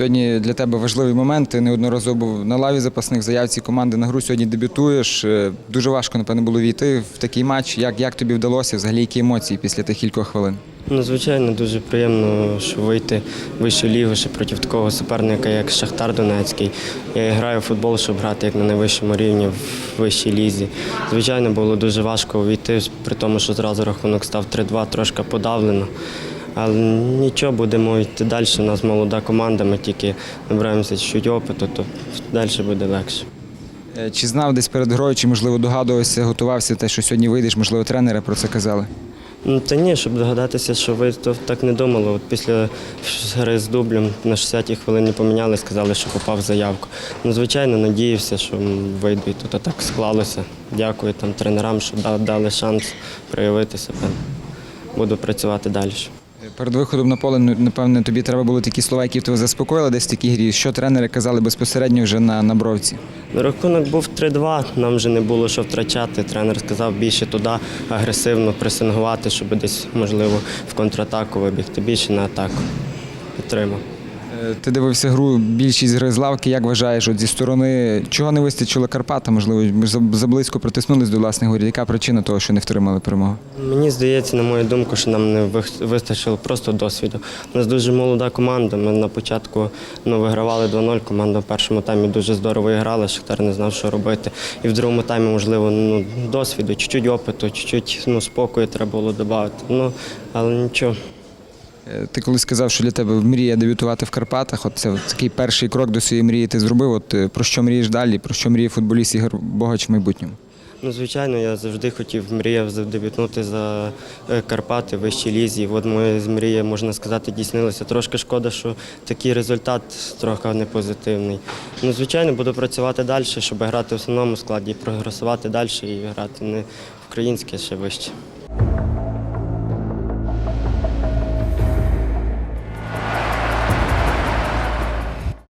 Сьогодні для тебе важливий момент. Ти неодноразово був на лаві запасних заявці команди на гру. Сьогодні дебютуєш. Е, Дуже важко, напевно, було війти в такий матч. Як, як тобі вдалося? Взагалі, які емоції після тих кількох хвилин? Ну, звичайно, дуже приємно, що вийти вищу лігу ще проти такого суперника, як Шахтар Донецький. Я граю в футбол, щоб грати як на найвищому рівні в вищій лізі. Звичайно, було дуже важко війти, при тому, що зразу рахунок став 3-2, трошки подавлено. Але нічого, будемо йти далі. У нас молода команда, ми тільки набираємося чуть опиту, то далі буде легше. Е, Чи знав десь перед грою, чи можливо догадувався, готувався те, що сьогодні вийдеш? Можливо, тренери про це казали. Ну, Та ні, щоб догадатися, що ви то так не думали. От після гри з дублем на 60-й хвилині поміняли, сказали, що попав заявку. Ну, звичайно, надіявся, що вийду, і то так склалося. Дякую там тренерам, що дали шанс проявити себе. Буду працювати далі. Перед виходом на поле, ну, напевне, тобі треба були такі слова, які тебе заспокоїли десь в такій грі. Що тренери казали безпосередньо вже на, на бровці? Рахунок був 3-2, нам вже не було що втрачати. Тренер сказав більше туди агресивно пресингувати, щоб десь, можливо, в контратаку вибігти, більше на атаку. Підтримав. Е, Ти дивився гру, більшість гри з лавки. Як вважаєш, от зі сторони чого не вистачило Карпата? Можливо, заблизько притиснулись до власних воріт. Яка причина того, що не втримали перемогу? Мені здається, на мою думку, що нам не вистачило просто досвіду. У нас дуже молода команда. Ми на початку ну, вигравали 2-0. Команда в першому таймі дуже здорово грала. Шахтар не знав, що робити. І в другому таймі, можливо, ну, досвіду, чуть-чуть опиту, чуть-чуть ну, спокою треба було додати. Ну, але нічого. Е, Ти колись сказав, що для тебе мрія дебютувати в Карпатах. От це такий перший крок до своєї мрії ти зробив. От е, про що мрієш далі? Про що мріє футболіст Ігор Богач в майбутньому? Ну, звичайно, я завжди хотів, мріяв дебютнути за е, Карпати в вищій лізі. От моя мрія, можна сказати, дійснилася. Трошки шкода, що такий результат трохи не позитивний. Ну, звичайно, буду працювати далі, щоб грати в основному складі, прогресувати далі і грати не українське, ще вище.